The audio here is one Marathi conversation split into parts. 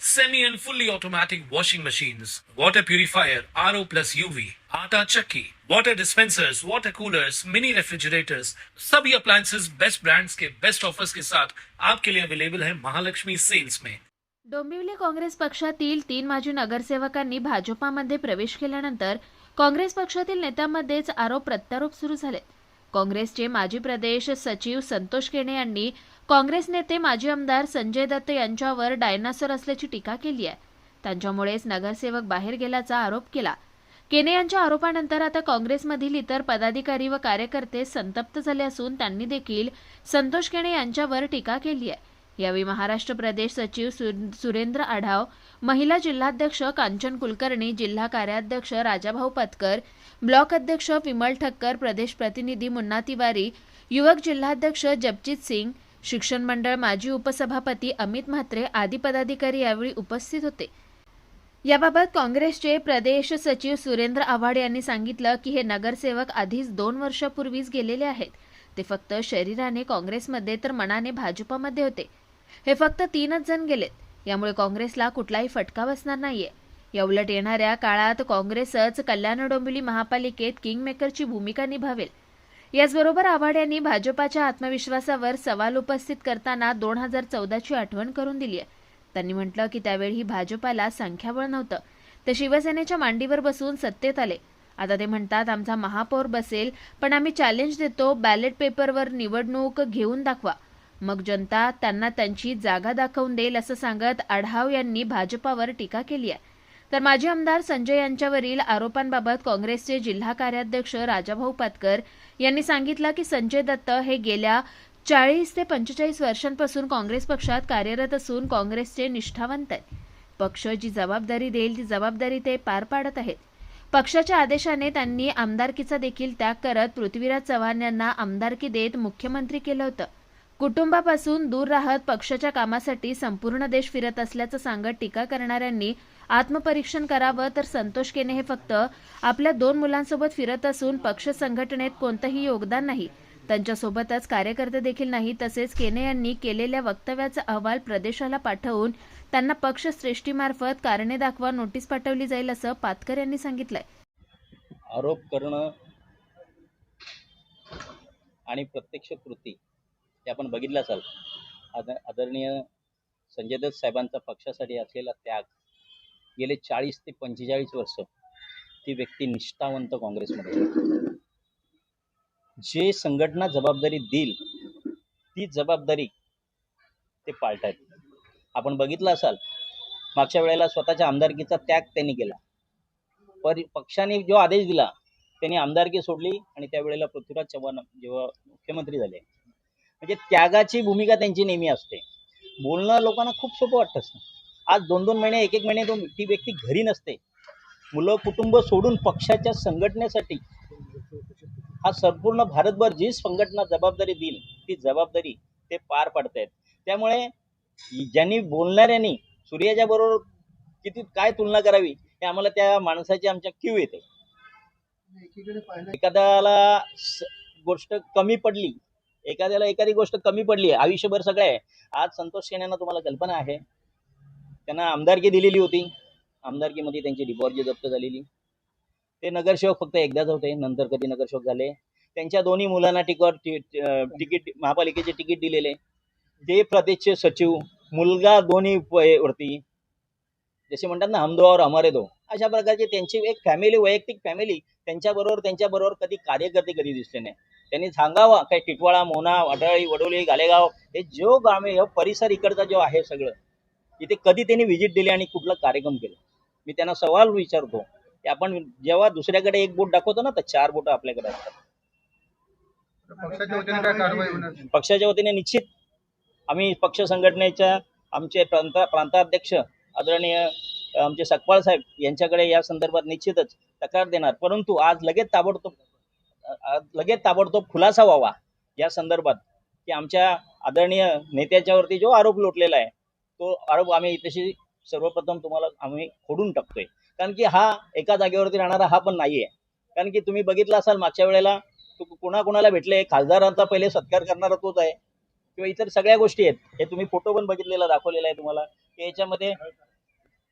semi and fully automatic washing machines, water purifier, RO plus UV, आटा चक्की, water dispensers, water coolers, mini refrigerators, सभी appliances. बेस्ट brands के बेस्ट ऑफर्स के साथ आपके लिए अवेलेबल है महालक्ष्मी सेल्स में डोंबिवली काँग्रेस पक्षातील तीन माजी नगरसेवकांनी भाजपामध्ये प्रवेश केल्यानंतर काँग्रेस पक्षातील नेत्यांमध्येच आरोप प्रत्यारोप सुरू झाले. काँग्रेसचे माजी प्रदेश सचिव संतोष केणे यांनी काँग्रेस नेते माजी आमदार संजय दत्त यांच्यावर डायनासोर असल्याची टीका केली आहे. त्यांच्यामुळेच नगरसेवक बाहेर गेल्याचा आरोप केला. केने यांच्या आरोपानंतर आता काँग्रेसमधील इतर पदाधिकारी व कार्यकर्ते संतप्त झाले असून त्यांनी देखील संतोष केणे यांच्यावर टीका केली आहे. यावेळी महाराष्ट्र प्रदेश सचिव सुरेंद्र आढाव महिला जिल्हाध्यक्ष कांचन कुलकर्णी जिल्हा कार्याध्यक्ष राजाभाऊ पतकर ब्लॉक अध्यक्ष विमल ठक्कर प्रदेश प्रतिनिधी मुन्ना तिवारी युवक जिल्हाध्यक्ष जपजित सिंग शिक्षण मंडळ माजी उपसभापती अमित म्हात्रे आदी पदाधिकारी यावेळी उपस्थित होते. याबाबत काँग्रेसचे प्रदेश सचिव सुरेंद्र आव्हाड यांनी सांगितलं की हे नगरसेवक आधीच दोन वर्षापूर्वीच गेलेले आहेत. ते फक्त शरीराने काँग्रेसमध्ये तर मनाने भाजपमध्ये होते. हे फक्त तीनच जण गेलेत. यामुळे काँग्रेसला कुठलाही फटका बसणार नाहीये. या उलट येणाऱ्या काळात काँग्रेसच कल्याण डोंबिवली महापालिकेत किंगमेकरची भूमिका निभावेल. याचबरोबर आव्हाड यांनी भाजपाच्या आत्मविश्वासावर सवाल उपस्थित करताना दोन हजार चौदाची आठवण करून दिली आहे. त्यांनी म्हटलं की त्यावेळी भाजपाला संख्याबळ नव्हतं. ते शिवसेनेच्या मांडीवर बसून सत्तेत आले. आता ते म्हणतात आमचा महापौर बसेल पण आम्ही चॅलेंज देतो बॅलेट पेपरवर निवडणूक घेऊन दाखवा. मग जनता त्यांना त्यांची जागा दाखवून देईल असं सांगत आढाव यांनी भाजपावर टीका केली आहे. तर माजी आमदार संजय यांच्यावरील आरोपांबाबत काँग्रेसचे जिल्हा कार्याध्यक्ष राजाभाऊ पातकर यांनी सांगितलं की संजय दत्त हे गेल्या चाळीस ते पंचेचाळीस वर्षांपासून काँग्रेस पक्षात कार्यरत असून काँग्रेसचे निष्ठावंत आहे पक्ष जी जबाबदारी देईल ती जबाबदारी ते पार पाडत आहेत. पक्षाच्या आदेशाने त्यांनी आमदारकीचा देखील त्याग करत पृथ्वीराज चव्हाण यांना आमदारकी देत मुख्यमंत्री केलं होतं. कुटुंबापासून दूर राहत पक्षाच्या कामासाठी संपूर्ण देश फिरत असल्याचं सांगत टीका करणाऱ्यांनी आत्मपरीक्षण करावं तर संतोष केने हे फक्त आपल्या दोन मुलांसोबत फिरत असून पक्ष संघटनेत कोणतंही योगदान नाही. त्यांच्यासोबतच कार्यकर्ते देखील नाही तसेच केने यांनी केलेल्या वक्तव्याचा अहवाल प्रदेशाला पाठवून त्यांना पक्ष श्रेष्ठीमार्फत कारणे दाखवा नोटीस पाठवली जाईल असं पातकर यांनी सांगितलंय. आरोप करणं आणि प्रत्यक्ष कृती आपण बघितलं असाल. आद आदरणीय संजय दत्त साहेबांचा पक्षासाठी असलेला त्याग गेले चाळीस ते पंचेचाळीस वर्ष ती व्यक्ती निष्ठावंत काँग्रेसमध्ये जे संघटना जबाबदारी देईल ती जबाबदारी ते पाळतायत आपण बघितलं असाल मागच्या वेळेला स्वतःच्या आमदारकीचा त्याग त्यांनी केला. पर पक्षाने जो आदेश दिला त्यांनी आमदारकी सोडली आणि त्यावेळेला पृथ्वीराज चव्हाण जेव्हा मुख्यमंत्री झाले म्हणजे त्यागाची भूमिका त्यांची नेहमी असते. बोलणं लोकांना खूप सोपं वाटतं असतं. आज दोन दोन महिने एक एक महिने तो ती व्यक्ती घरी नसते. मुलं कुटुंब सोडून पक्षाच्या संघटनेसाठी हा संपूर्ण भारतभर जी संघटना जबाबदारी देईल ती जबाबदारी ते पार पाडतायत. त्यामुळे ज्यांनी बोलणाऱ्यांनी सूर्याच्या बरोबर किती काय तुलना करावी हे आम्हाला त्या माणसाची आमच्या क्यू येते. एखाद्याला गोष्ट कमी पडली एखाद्याला एखादी गोष्ट कमी पडली आहे आयुष्यभर सगळं आहे. आज संतोष सेनेना तुम्हाला कल्पना आहे. त्यांना आमदारकी दिलेली होती. आमदारकीमध्ये त्यांची डिपॉर्जी जप्त झालेली. ते नगरसेवक फक्त एकदाच होते नंतर कधी नगरसेवक झाले. त्यांच्या दोन्ही मुलांना टिकट तिकीट महापालिकेचे तिकीट दिलेले. ते प्रदेशचे सचिव मुलगा दोन्ही वरती. जसे म्हणतात ना हम दो हमारे दो. अशा प्रकारची त्यांची एक फॅमिली वैयक्तिक फॅमिली त्यांच्याबरोबर त्यांच्याबरोबर कधी कार्यकर्ते कधी दिसले नाही. त्यांनी सांगावा काय टिटवाळा मोना वडाळी वडोली गालेगाव हे जो गावे परिसर इकडचा जो आहे सगळं इथे कधी त्यांनी व्हिजिट दिली आणि कुठला कार्यक्रम केला? मी त्यांना सवाल विचारतो. की आपण जेव्हा दुसऱ्याकडे एक बोट दाखवतो ना तर चार बोट आपल्याकडे असतात. पक्षाच्या वतीने निश्चित. आम्ही पक्ष संघटनेच्या आमचे प्रांत प्रांताध्यक्ष आदरणीय आमचे सकपाळ साहेब यांच्याकडे या संदर्भात निश्चितच तक्रार देणार. परंतु आज लगेच ताबडतोब लगेच ताबडतोब खुलासा व्हावा. या संदर्भात की आमच्या आदरणीय नेत्याच्यावरती जो आरोप लोटलेला आहे तो आरोप आम्ही तशी सर्वप्रथम तुम्हाला आम्ही खोडून टाकतोय. कारण की हा एका जागेवरती राहणारा हा पण नाही आहे कारण की तुम्ही बघितलं असाल मागच्या वेळेला तू कोणाकोणाला भेटले खासदारांचा पहिले सत्कार करणारा तोच आहे किंवा इतर सगळ्या गोष्टी आहेत हे तुम्ही फोटो पण बघितलेला दाखवलेला आहे तुम्हाला की याच्यामध्ये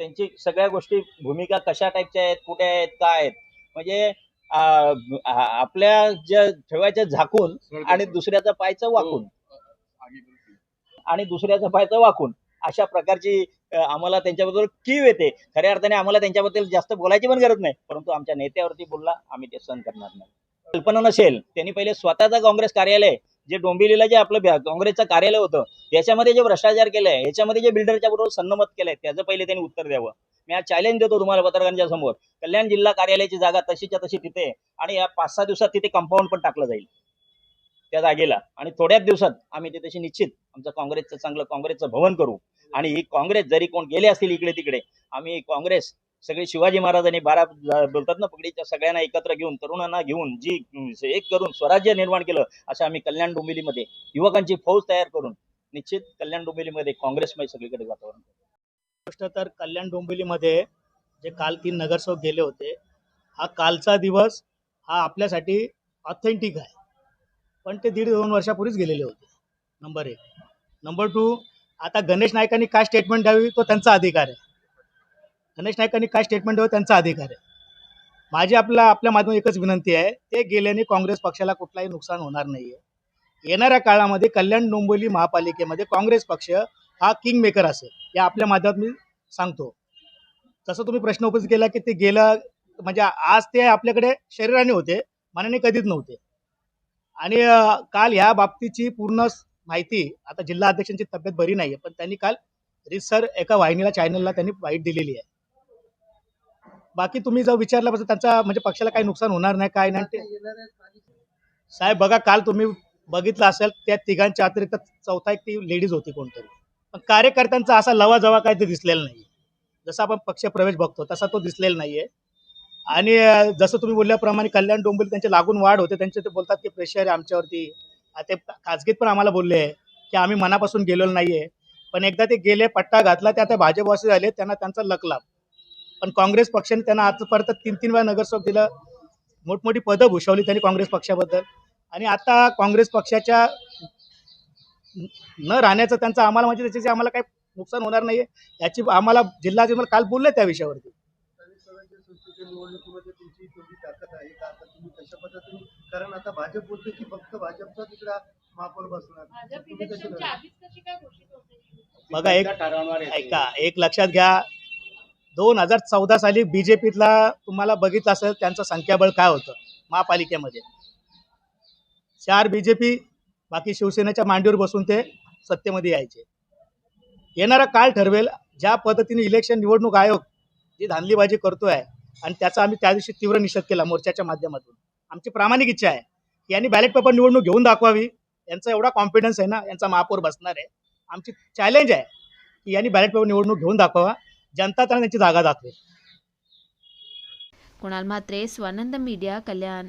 त्यांची सगळ्या गोष्टी भूमिका कशा टाईपच्या आहेत कुठे आहेत काय आहेत. म्हणजे आपल्या ज्या ठेवायच्या झाकून आणि दुसऱ्याचा पायचं वाकून. आणि दुसऱ्याचा पायचं वाकून. अशा प्रकारची आम्हाला त्यांच्याबद्दल कीव येते. खऱ्या अर्थाने आम्हाला त्यांच्याबद्दल जास्त बोलायची पण गरज नाही. परंतु आमच्या नेत्यावरती बोलला आम्ही ते सहन करणार नाही. कल्पना नसेल त्यांनी पहिले स्वतःचं काँग्रेस कार्यालय जे डोंबिवलीला जे आपलं काँग्रेसचं कार्यालय होतं त्याच्यामध्ये जे भ्रष्टाचार केलाय याच्यामध्ये जे बिल्डरच्या बरोबर सन्नमत केलंय त्याचं पहिले त्यांनी उत्तर द्यावं. मी चॅलेंज देतो तुम्हाला पत्रकारांच्या समोर. कल्याण जिल्हा कार्यालयाची जागा तशीच्या तशी तिथे आणि या पाच सहा दिवसात तिथे कंपाऊंड पण टाकलं जाईल. त्या जागेला. आणि थोड्याच दिवसात आम्ही ते तशी निश्चित आमचं काँग्रेसचं चांगलं काँग्रेसचं भवन करू. आणि ही काँग्रेस जरी कोण गेले असतील इकडे तिकडे आम्ही काँग्रेस सगळे शिवाजी महाराजांनी बारा बोलतात ना पगडीच्या सगळ्यांना एकत्र घेऊन तरुणांना घेऊन जी एक करून स्वराज्य निर्माण केलं असं आम्ही कल्याण डोंबिवलीमध्ये युवकांची फौज तयार करून निश्चित कल्याण डोंबिवलीमध्ये काँग्रेसमय सगळीकडे वातावरण. गोष्ट तर कल्याण डोंबिवलीमध्ये जे काल तीन नगरसेवक गेले होते हा कालचा दिवस हा आपल्यासाठी ऑथेंटिक आहे. पण ते दीड दोन वर्षापूर्वीच गेलेले होते. नंबर एक. नंबर टू आता गणेश नायकांनी काय स्टेटमेंट द्यावी तो त्यांचा अधिकार आहे. गणेश नायकांनी काय स्टेटमेंट द्यावं त्यांचा अधिकार आहे. माझी आपला आपल्या माध्यमातून एकच विनंती आहे ते गेल्याने काँग्रेस पक्षाला कुठलाही नुकसान होणार नाही आहे येणाऱ्या काळामध्ये कल्याण डोंबिवली महापालिकेमध्ये काँग्रेस पक्ष हा किंग मेकर असेल या आपल्या माध्यमात मी सांगतो. तसं तुम्ही प्रश्न उपस्थित केला की ते गेलं म्हणजे आज ते आपल्याकडे शरीराने होते मनाने कधीच नव्हते. आणि काल ह्या बाबतीची पूर्ण माहिती आता जिल्हा अध्यक्षांची तब्येत बरी नाही पण त्यांनी काल रिसर एका वाहिनीला चॅनलला त्यांनी वाईट दिलेली आहे. बाकी तुम्ही जर विचारल्यापासून त्यांचा म्हणजे पक्षाला काही नुकसान होणार नाही काय नाही ते साहेब बघा काल तुम्ही बघितलं असेल त्या तिघांच्या अतिरिक्त चौथा एक ती लेडीज होती कोणतरी. पण कार्यकर्त्यांचा असा लवाजवा काय ते दिसलेला नाही जसा आपण पक्ष प्रवेश बघतो तसा तो दिसलेला नाहीये. आणि जसं तुम्ही बोलल्याप्रमाणे कल्याण डोंबिवली त्यांचे लागून वाढ होते त्यांचे ते बोलतात की प्रेशर आहे आमच्यावरती. ते खाजगीत पण आम्हाला बोलले आहे की आम्ही मनापासून गेलेलो नाहीये. पण एकदा ते गेले पट्टा घातला ते आता भाजपवासी झाले त्यांना त्यांचा लकलाभ पण काँग्रेस पक्षाने त्यांना आजपर्यंत तीन तीन वेळा नगरसेवक दिलं. मोठमोठी पदं भूषवली त्यांनी काँग्रेस पक्षाबद्दल. आणि आता काँग्रेस पक्षाच्या न राहण्याचं त्यांचं आम्हाला म्हणजे त्याच्याचे आम्हाला काही नुकसान होणार नाहीये. याची आम्हाला जिल्हाधिकारी काल बोलले त्या विषयावरती. स्थानिक स्वराज्य संस्थेच्या निवडणुकीमध्ये तुमची तेवढी ताकद आहे. का आता तुम्ही कशा पद्धतीने कारण आता भाजप बोलते की फक्त भाजपचा तिकडा महापौर बसणार. तुम्ही कशी लढणार? बघा एक ऐका एक लक्षात घ्या. दोन हजार चौदा साली बीजेपीतला तुम्हाला बघितलं असेल त्यांचं संख्याबळ काय होतं? महापालिकेमध्ये. चार बीजेपी बाकी शिवसेनेच्या मांडीवर बसून ते सत्तेमध्ये यायचे. येणारा काळ ठरवेल ज्या पद्धतीने इलेक्शन निवडणूक आयोग जी धांदलीबाजी करतोय आणि त्याचा आम्ही त्या दिवशी तीव्र निषेध केला मोर्चाच्या माध्यमातून. आमची प्रामाणिक इच्छा आहे की यांनी बॅलेट पेपर निवडणूक घेऊन दाखवावी. यांचा एवढा कॉन्फिडन्स आहे ना यांचा महापौर बसणार आहे. आमची चॅलेंज आहे की यांनी बॅलेट पेपर निवडणूक घेऊन दाखवावा. जनता त्यांना त्यांची जागा दाखवेल. कुणाल म्हात्रे स्वानंद मीडिया कल्याण.